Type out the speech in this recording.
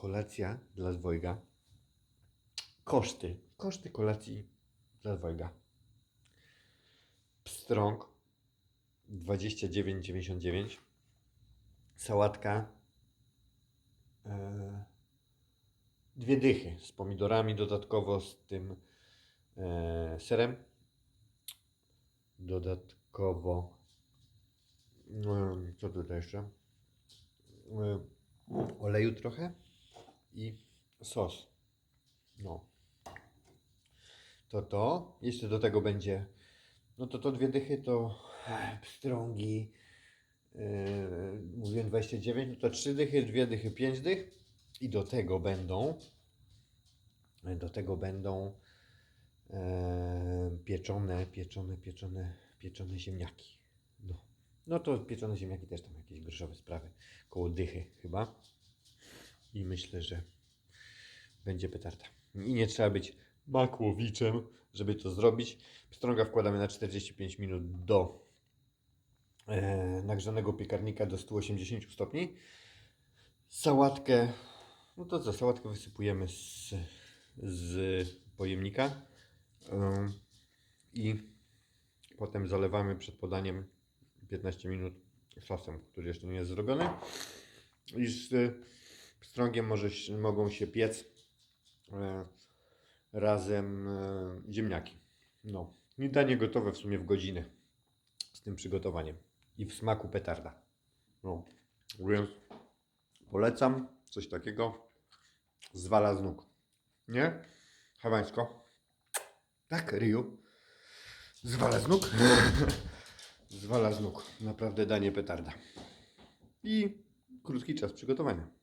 kolacja dla dwojga. Koszty. Koszty kolacji dla dwojga. Pstrąg 29,99. Sałatka e, dwie dychy z pomidorami, dodatkowo z tym e, serem. Dodatkowo no, co tutaj jeszcze? E, oleju trochę i sos. No. To to. Jeszcze do tego będzie. No to to dwie dychy to pstrągi. Yy, mówiłem 29, no to trzy dychy, dwie dychy, pięć dych. I do tego będą. Do tego będą e, pieczone, pieczone, pieczone, pieczone ziemniaki. No. no to pieczone ziemniaki też tam jakieś groszowe sprawy. Koło dychy chyba. I myślę, że będzie petarda. I nie trzeba być makłowiczem, żeby to zrobić. Pstrąga wkładamy na 45 minut do e, nagrzanego piekarnika do 180 stopni. Sałatkę, no to co, sałatkę wysypujemy z, z pojemnika Ym, i potem zalewamy przed podaniem 15 minut sosem, który jeszcze nie jest zrobiony. I z y, pstrągiem może, mogą się piec e, razem e, ziemniaki. No, i danie gotowe w sumie w godzinę z tym przygotowaniem. I w smaku petarda. No, więc polecam coś takiego. Zwala z nóg. Nie? Hawańsko. Tak, Ryu. Zwala z nóg. Zwala z nóg. Naprawdę danie petarda. I krótki czas przygotowania.